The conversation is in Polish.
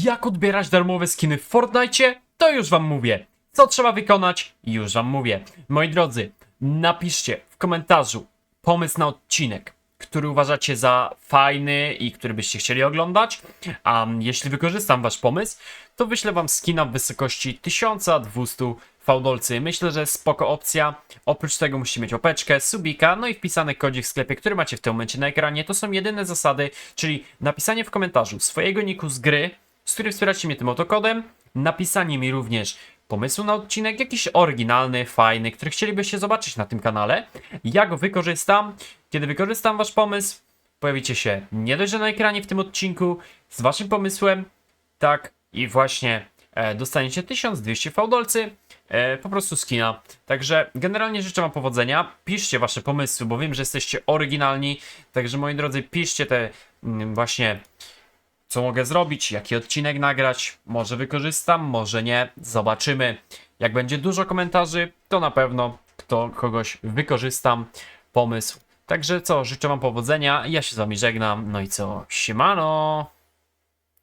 Jak odbierać darmowe skiny w Fortnite? To już wam mówię. Co trzeba wykonać? Już wam mówię. Moi drodzy, napiszcie w komentarzu pomysł na odcinek, który uważacie za fajny i który byście chcieli oglądać. A jeśli wykorzystam wasz pomysł, to wyślę wam skina w wysokości 1200 fałdolcy. Myślę, że spoko opcja. Oprócz tego musicie mieć opeczkę, subika, no i wpisany kodzik w sklepie, który macie w tym momencie na ekranie. To są jedyne zasady, czyli napisanie w komentarzu swojego niku z gry, z którym wspieracie mnie tym oto kodem, napisanie mi również pomysłu na odcinek, jakiś oryginalny, fajny, który chcielibyście zobaczyć na tym kanale. Ja go wykorzystam. Kiedy wykorzystam wasz pomysł, pojawicie się nie dość, że na ekranie w tym odcinku z waszym pomysłem, tak i właśnie e, dostaniecie 1200 fałdolcy, e, po prostu skina. Także generalnie życzę wam powodzenia, piszcie wasze pomysły, bo wiem, że jesteście oryginalni, także moi drodzy, piszcie te mm, właśnie co mogę zrobić, jaki odcinek nagrać, może wykorzystam, może nie, zobaczymy. Jak będzie dużo komentarzy, to na pewno kto kogoś wykorzystam pomysł. Także co, życzę wam powodzenia, ja się z wami żegnam, no i co, siemano!